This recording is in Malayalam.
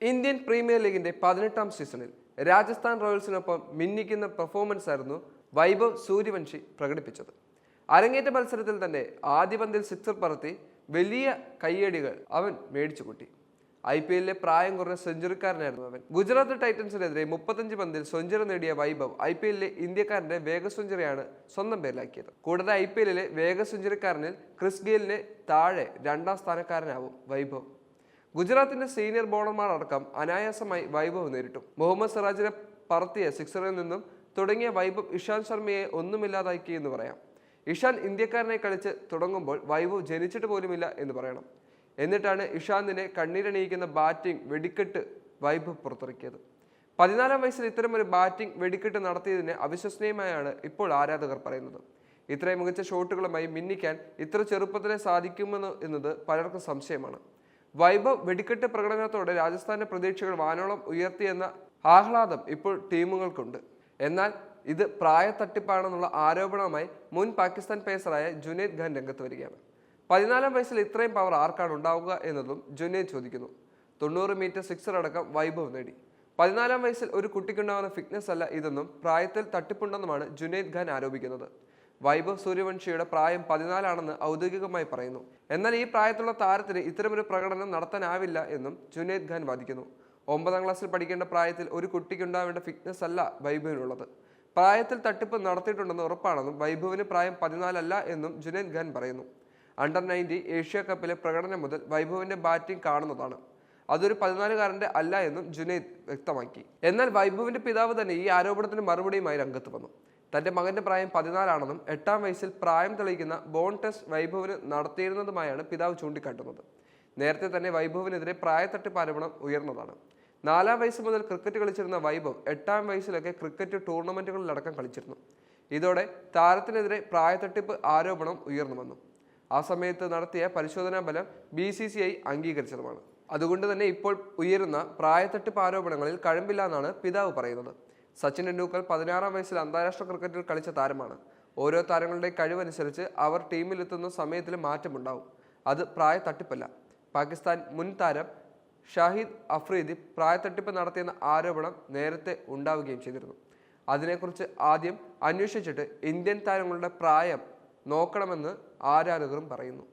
ഇന്ത്യൻ പ്രീമിയർ ലീഗിന്റെ പതിനെട്ടാം സീസണിൽ രാജസ്ഥാൻ റോയൽസിനൊപ്പം മിന്നിക്കുന്ന പെർഫോമൻസ് ആയിരുന്നു വൈഭവ് സൂര്യവംശി പ്രകടിപ്പിച്ചത്. അരങ്ങേറ്റ മത്സരത്തിൽ തന്നെ ആദ്യ പന്തിൽ സിക്സർ പറത്തി വലിയ കയ്യടികൾ അവൻ മേടിച്ചു കൂട്ടി. ഐ പി എല്ലിലെ പ്രായം കുറഞ്ഞ സെഞ്ചുറിക്കാരനായിരുന്നു അവൻ. ഗുജറാത്ത് ടൈറ്റൻസിനെതിരെ മുപ്പത്തഞ്ച് പന്തിൽ സെഞ്ചുറി നേടിയ വൈഭവ് ഐ പി എല്ലിലെ ഇന്ത്യക്കാരന്റെ വേഗ സെഞ്ചുറിയാണ് സ്വന്തം പേരിലാക്കിയത്. കൂടാതെ ഐ പി എല്ലിലെ വേഗ സെഞ്ചുറിക്കാരനിൽ ക്രിസ് ഗെയിലിന് താഴെ രണ്ടാം സ്ഥാനക്കാരനാവും വൈഭവ്. ഗുജറാത്തിന്റെ സീനിയർ ബോളർമാർ അടക്കം അനായാസമായി വൈഭവ് നേരിട്ടു. മുഹമ്മദ് സിറാജിനെ പറത്തിയ സിക്സറിൽ നിന്നും തുടങ്ങിയ വൈഭവ് ഇഷാന്ത് ശർമ്മയെ ഒന്നുമില്ലാതാക്കി എന്ന് പറയാം. ഇഷാൻ ഇന്ത്യക്കാരനെ കളിച്ച് തുടങ്ങുമ്പോൾ വൈഭവ് ജനിച്ചിട്ട് പോലുമില്ല എന്ന് പറയണം. എന്നിട്ടാണ് ഇഷാന്തിനെ കണ്ണീരണിയിക്കുന്ന ബാറ്റിംഗ് വെടിക്കെട്ട് വൈഭവ് പുറത്തിറക്കിയത്. പതിനാലാം വയസ്സിൽ ഇത്തരമൊരു ബാറ്റിംഗ് വെടിക്കെട്ട് നടത്തിയതിന് അവിശ്വസനീയമായാണ് ഇപ്പോൾ ആരാധകർ പറയുന്നത്. ഇത്രയും മികച്ച ഷോട്ടുകളുമായി മിന്നിക്കാൻ ഇത്ര ചെറുപ്പത്തിലെ സാധിക്കുമെന്ന് എന്നത് പലർക്കും സംശയമാണ്. വൈഭവ് വെടിക്കെട്ട് പ്രകടനത്തോടെ രാജസ്ഥാന്റെ പ്രതീക്ഷകൾ വാനോളം ഉയർത്തിയെന്ന ആഹ്ലാദം ഇപ്പോൾ ടീമുകൾക്കുണ്ട്. എന്നാൽ ഇത് പ്രായ തട്ടിപ്പാണെന്നുള്ള ആരോപണവുമായി മുൻ പാകിസ്ഥാൻ പേസറായ ജുനൈദ് ഖാൻ രംഗത്ത് വരികയാണ്. പതിനാലാം വയസ്സിൽ ഇത്രയും പവർ ആർക്കാണ് ഉണ്ടാവുക എന്നതും ജുനൈദ് ചോദിക്കുന്നു. തൊണ്ണൂറ് മീറ്റർ സിക്സർ അടക്കം വൈഭവ് നേടി. പതിനാലാം വയസ്സിൽ ഒരു കുട്ടിക്കുണ്ടാവുന്ന ഫിറ്റ്നസ് അല്ല ഇതെന്നും പ്രായത്തിൽ തട്ടിപ്പുണ്ടെന്നുമാണ് ജുനൈദ് ഖാൻ ആരോപിക്കുന്നത്. വൈഭവ് സൂര്യവംശിയുടെ പ്രായം പതിനാലാണെന്ന് ഔദ്യോഗികമായി പറയുന്നു. എന്നാൽ ഈ പ്രായത്തിലുള്ള താരത്തിന് ഇത്തരമൊരു പ്രകടനം നടത്താനാവില്ല എന്നും ജുനൈദ് ഖാൻ വാദിക്കുന്നു. ഒമ്പതാം ക്ലാസ്സിൽ പഠിക്കേണ്ട പ്രായത്തിൽ ഒരു കുട്ടിക്കുണ്ടാവേണ്ട ഫിറ്റ്നസ് അല്ല വൈഭവിനുള്ളത്. പ്രായത്തിൽ തട്ടിപ്പ് നടത്തിയിട്ടുണ്ടെന്ന് ഉറപ്പാണെന്നും വൈഭവിന് പ്രായം പതിനാലല്ല എന്നും ജുനൈദ് ഖാൻ പറയുന്നു. അണ്ടർ നയന്റി ഏഷ്യ കപ്പിലെ പ്രകടനം മുതൽ വൈഭവിന്റെ ബാറ്റിംഗ് കാണുന്നതാണ്. അതൊരു പതിനാലുകാരന്റെ അല്ല എന്നും ജുനൈദ് വ്യക്തമാക്കി. എന്നാൽ വൈഭവിന്റെ പിതാവ് തന്നെ ഈ ആരോപണത്തിന് മറുപടിയുമായി രംഗത്ത് വന്നു. തന്റെ മകന്റെ പ്രായം പതിനാലാണെന്നും എട്ടാം വയസ്സിൽ പ്രായം തെളിയിക്കുന്ന ബോൺ ടെസ്റ്റ് വൈഭവിന് നടത്തിയിരുന്നതുമായാണ് പിതാവ് ചൂണ്ടിക്കാട്ടുന്നത്. നേരത്തെ തന്നെ വൈഭവിനെതിരെ പ്രായത്തട്ടിപ്പ് ആരോപണം ഉയർന്നതാണ്. നാലാം വയസ്സ് മുതൽ ക്രിക്കറ്റ് കളിച്ചിരുന്ന വൈഭവ് എട്ടാം വയസ്സിലൊക്കെ ക്രിക്കറ്റ് ടൂർണമെന്റുകളിലടക്കം കളിച്ചിരുന്നു. ഇതോടെ താരത്തിനെതിരെ പ്രായത്തട്ടിപ്പ് ആരോപണം ഉയർന്നു വന്നു ആ സമയത്ത് നടത്തിയ പരിശോധനാ ഫലം ബി സി സി ഐ അംഗീകരിച്ചതുമാണ്. അതുകൊണ്ട് തന്നെ ഇപ്പോൾ ഉയരുന്ന പ്രായത്തട്ടിപ്പ് ആരോപണങ്ങളിൽ കഴമ്പില്ല എന്നാണ് പിതാവ് പറയുന്നത്. സച്ചിൻ ടെണ്ടുൽക്കർ പതിനാറാം വയസ്സിൽ അന്താരാഷ്ട്ര ക്രിക്കറ്റിൽ കളിച്ച താരമാണ്. ഓരോ താരങ്ങളുടെ കഴിവനുസരിച്ച് അവർ ടീമിലെത്തുന്ന സമയത്തിൽ മാറ്റമുണ്ടാവും. അത് പ്രായ തട്ടിപ്പല്ല പാകിസ്ഥാൻ മുൻ താരം ഷാഹിദ് അഫ്രീദി പ്രായത്തട്ടിപ്പ് നടത്തിയെന്ന ആരോപണം നേരത്തെ ഉണ്ടാവുകയും ചെയ്തിരുന്നു. അതിനെക്കുറിച്ച് ആദ്യം അന്വേഷിച്ചിട്ട് ഇന്ത്യൻ താരങ്ങളുടെ പ്രായം നോക്കണമെന്ന് ആരാധകരും പറയുന്നു.